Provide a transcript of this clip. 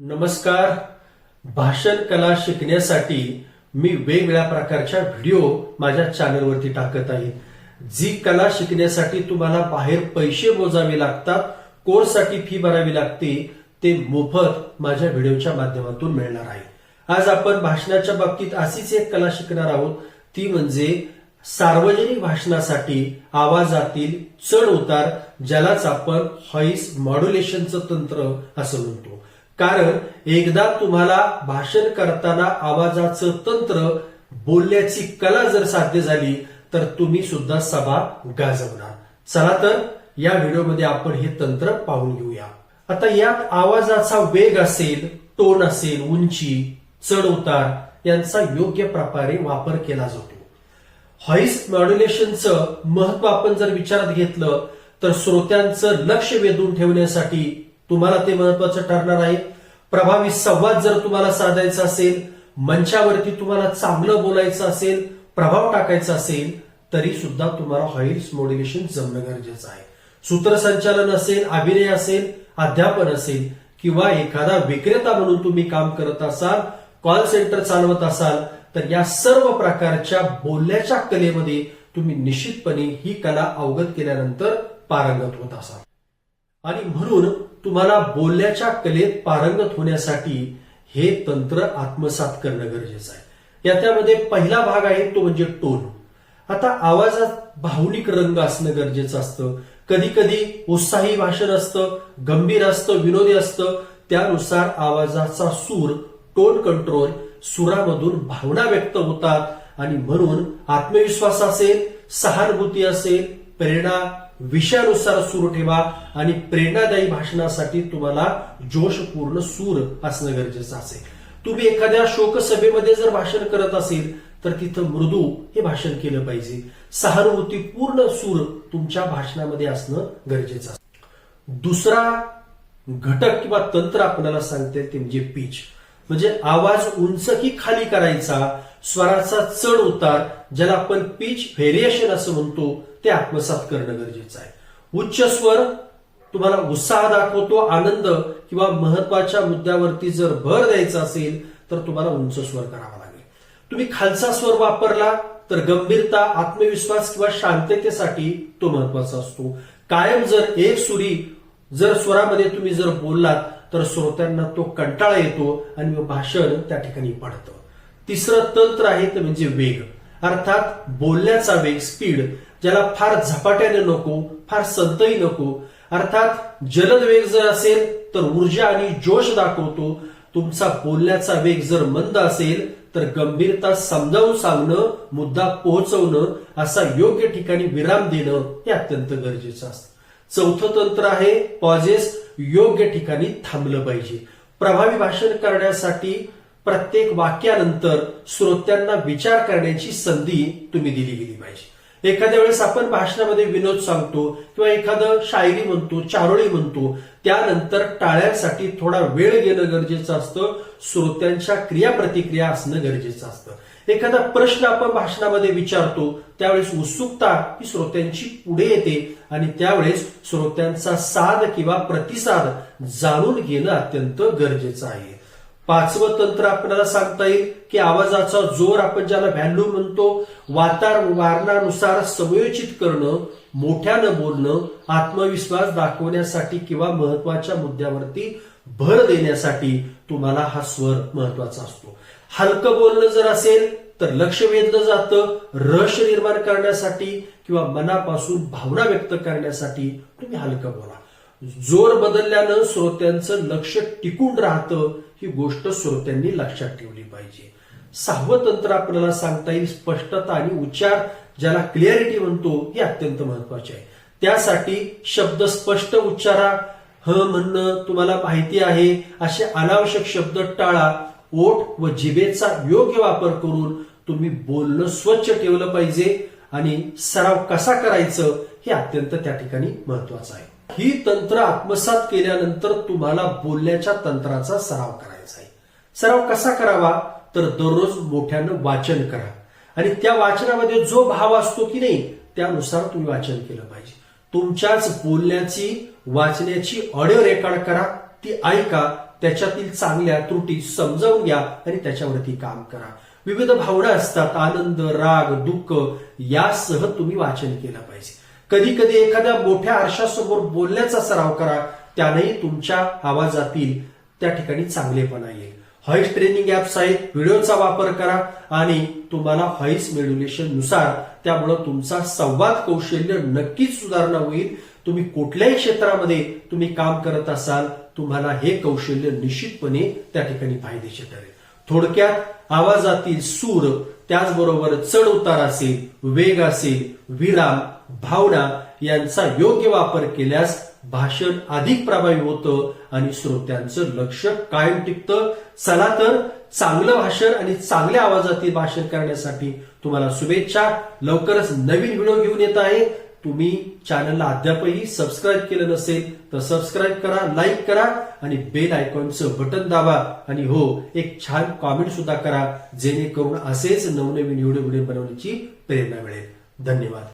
नमस्कार. भाषण कला शिकण्यासाठी मी वेगवेगळ्या प्रकारच्या व्हिडिओ माझ्या चॅनलवरती टाकत आहे. जी कला शिकण्यासाठी तुम्हाला बाहेर पैसे मोजावे लागतात कोर्ससाठी फी भरावी लागते ते मोफत माझ्या व्हिडिओच्या माध्यमातून मिळणार आहे. आज आपण भाषणाच्या बाबतीत अशीच एक कला शिकणार आहोत. ती म्हणजे सार्वजनिक भाषणासाठी आवाजातील चढ उतार ज्यालाच आपण व्हॉइस मॉड्युलेशनचं तंत्र असं म्हणतो. कारण एकदा तुम्हाला भाषण करताना आवाजाचं तंत्र बोलण्याची कला जर साध्य झाली तर तुम्ही सुद्धा सभा गाजवणार. चला तर या व्हिडिओमध्ये आपण हे तंत्र पाहून घेऊया. आता यात आवाजाचा वेग असेल टोन असेल उंची चढ उतार यांचा योग्य प्रकारे वापर केला जातो. व्हॉइस मॉड्युलेशनचं महत्त्व आपण जर विचारात घेतलं तर श्रोत्यांचं लक्ष वेधून ठेवण्यासाठी तुम्हाला ते महत्वाचं ठरणार आहे. प्रभावी संवाद जर तुम्हाला साधायचा असेल मंचावरती तुम्हाला चांगलं बोलायचं असेल प्रभाव टाकायचा असेल तरी सुद्धा तुम्हाला हॉईल्स मॉड्युलेशन जमणं गरजेचं आहे. सूत्रसंचालन असेल अभिनय असेल अध्यापन असेल किंवा एखादा विक्रेता म्हणून तुम्ही काम करत असाल कॉल सेंटर चालवत असाल तर या सर्व प्रकारच्या बोलण्याच्या कलेमध्ये तुम्ही निश्चितपणे ही कला अवगत केल्यानंतर पारंगत होत असाल. आणि म्हणून तुम्हाला बोलण्याच्या कलेत पारंगत होण्यासाठी हे तंत्र आत्मसात करणं गरजेचं आहे. या त्यामध्ये पहिला भाग आहे तो म्हणजे टोन. आता आवाजात भावनिक रंग असणं गरजेचं असतं. कधी कधी उत्साही भाषण असतं गंभीर असतं विनोदी असतं. त्यानुसार आवाजाचा सूर टोन कंट्रोल सुरामधून भावना व्यक्त होतात. आणि म्हणून आत्मविश्वास असेल सहानुभूती असेल प्रेरणा विषयानुसार सूर ठेवा आणि प्रेरणादायी भाषणासाठी तुम्हाला जोशपूर्ण सूर असणं गरजेचं असेल. तुम्ही एखाद्या शोकसभेमध्ये जर भाषण करत असेल तर तिथं मृदू हे भाषण केलं पाहिजे. सहानुभूतीपूर्ण सूर तुमच्या भाषणामध्ये असणं गरजेचं असतं दुसरा घटक किंवा तंत्र आपल्याला सांगते ते म्हणजे पीच. म्हणजे आवाज उंच की खाली करायचा स्वराचा चढ उतार ज्याला आपण पिच व्हेरिएशन असं म्हणतो ते आत्मसात करणं गरजेचं आहे. उच्च स्वर तुम्हाला उत्साह दाखवतो आनंद किंवा महत्त्वाच्या मुद्द्यावरती जर भर द्यायचा असेल तर तुम्हाला उंच स्वर करावा लागेल. तुम्ही खालचा स्वर वापरला तर गंभीरता आत्मविश्वास किंवा शांततेसाठी तो महत्त्वाचा असतो. कायम जर एक सुरी जर स्वरामध्ये तुम्ही जर बोललात तर श्रोत्यांना तो कंटाळा येतो आणि भाषण त्या ठिकाणी पडतं. तिसरं तंत्र आहे ते म्हणजे वेग. अर्थात बोलण्याचा वेग स्पीड ज्याला फार झपाट्याने नको फार संतही नको. अर्थात जलद वेग जर असेल तर ऊर्जा आणि जोश दाखवतो. तुमचा बोलण्याचा वेग जर मंद असेल तर गंभीरता समजावून सांगणं मुद्दा पोहोचवणं असा योग्य ठिकाणी विराम देणं हे अत्यंत गरजेचं असतं. चौथं तंत्र आहे पॉजेस योग्य ठिकाणी थांबलं पाहिजे. प्रभावी भाषण करण्यासाठी प्रत्येक वाक्यानंतर श्रोत्यांना विचार करण्याची संधी तुम्ही दिली गेली पाहिजे. एखाद्या वेळेस आपण भाषणामध्ये विनोद सांगतो किंवा एखादं शायरी म्हणतो चारोळी म्हणतो त्यानंतर टाळ्यांसाठी थोडा वेळ घेणं गरजेचं असतं श्रोत्यांच्या क्रियाप्रतिक्रिया असणं गरजेचं असतं. एखादा प्रश्न आपण भाषणामध्ये विचारतो त्यावेळेस उत्सुकता ही श्रोत्यांची पुढे येते आणि त्यावेळेस श्रोत्यांचा साध किंवा प्रतिसाद जाणून घेणं अत्यंत गरजेचं आहे. पाचवं तंत्र आपल्याला सांगता येईल की आवाजाचा जोर आपण ज्याला व्हॅल्यू म्हणतो वातार वारणानुसार समयोचित करणं मोठ्यानं बोलणं आत्मविश्वास दाखवण्यासाठी किंवा महत्त्वाच्या मुद्द्यावरती भर देण्यासाठी तुम्हाला हा स्वर महत्त्वाचा असतो. हलकं बोलणं जर असेल तर लक्ष वेधलं जातं रहस्य निर्माण करण्यासाठी किंवा मनापासून भावना व्यक्त करण्यासाठी तुम्ही हलकं बोला. जोर बदलल्यानं श्रोत्यांचं लक्ष टिकून राहतं ही गोष्ट श्रोत्यांनी लक्षात ठेवली पाहिजे. सहावं तंत्र आपल्याला सांगता येईल स्पष्टता आणि उच्चार ज्याला क्लिअरिटी म्हणतो हे अत्यंत महत्त्वाचे आहे. त्यासाठी शब्द स्पष्ट उच्चारा ह म्हणणं तुम्हाला माहिती आहे. असे अनावश्यक शब्द टाळा. ओठ व जिभेचा योग्य वापर करून तुम्ही बोलणं स्वच्छ ठेवलं पाहिजे आणि सराव कसा करायचं हे अत्यंत त्या ठिकाणी महत्वाचं आहे. ही तंत्र आत्मसात केल्यानंतर तुम्हाला बोलण्याच्या तंत्राचा सराव करायचा आहे. सराव कसा करावा? तर दररोज मोठ्यानं वाचन करा. आणि त्या वाचनामध्ये जो भाव असतो की नाही त्यानुसार तुम्ही वाचन केलं पाहिजे. तुमच्याच बोलण्याची वाचण्याची ऑडिओ रेकॉर्ड करा ती ऐका त्याच्यातील चांगल्या त्रुटी समजावून घ्या आणि त्याच्यावरती काम करा. विविध भावना असतात आनंद राग दुःख यासह तुम्ही वाचन केलं पाहिजे. कधी कधी एखाद्या मोठ्या आरशासमोर बोलण्याचा सराव करा त्यानेही तुमच्या आवाजातील त्या ठिकाणी चांगलेपणा येईल. व्हॉइस ट्रेनिंग ऍप्स आहेत व्हिडिओचा वापर करा आणि तुम्हाला व्हॉइस मेड्युलेशननुसार त्यामुळं तुमचा संवाद कौशल्य नक्कीच सुधारणा होईल. तुम्ही कुठल्याही क्षेत्रामध्ये तुम्ही काम करत असाल तुम्हाला हे कौशल्य निश्चितपणे त्या ठिकाणी फायदेशीर ठरेल. थोडक्यात आवाजातील सूर त्याचबरोबर चढ उतार असेल वेग असेल विराम भावना यांचा योग्य वापर केल्यास भाषण अधिक प्रभावी होतं आणि श्रोत्यांचं लक्ष कायम टिकतं. चला तर चांगलं भाषण आणि चांगल्या आवाजातील भाषण करण्यासाठी तुम्हाला शुभेच्छा. लवकरच नवीन व्हिडिओ घेऊन येत आहे. तुम्ही चॅनलला अद्यापही सबस्क्राईब केलं नसेल तर सबस्क्राईब करा लाईक करा आणि बेल आयकॉनचं बटन दाबा. आणि हो एक छान कॉमेंट सुद्धा करा जेणेकरून असेच नवनवीन व्हिडिओ व्हिडिओ बनवण्याची प्रेरणा मिळेल. धन्यवाद.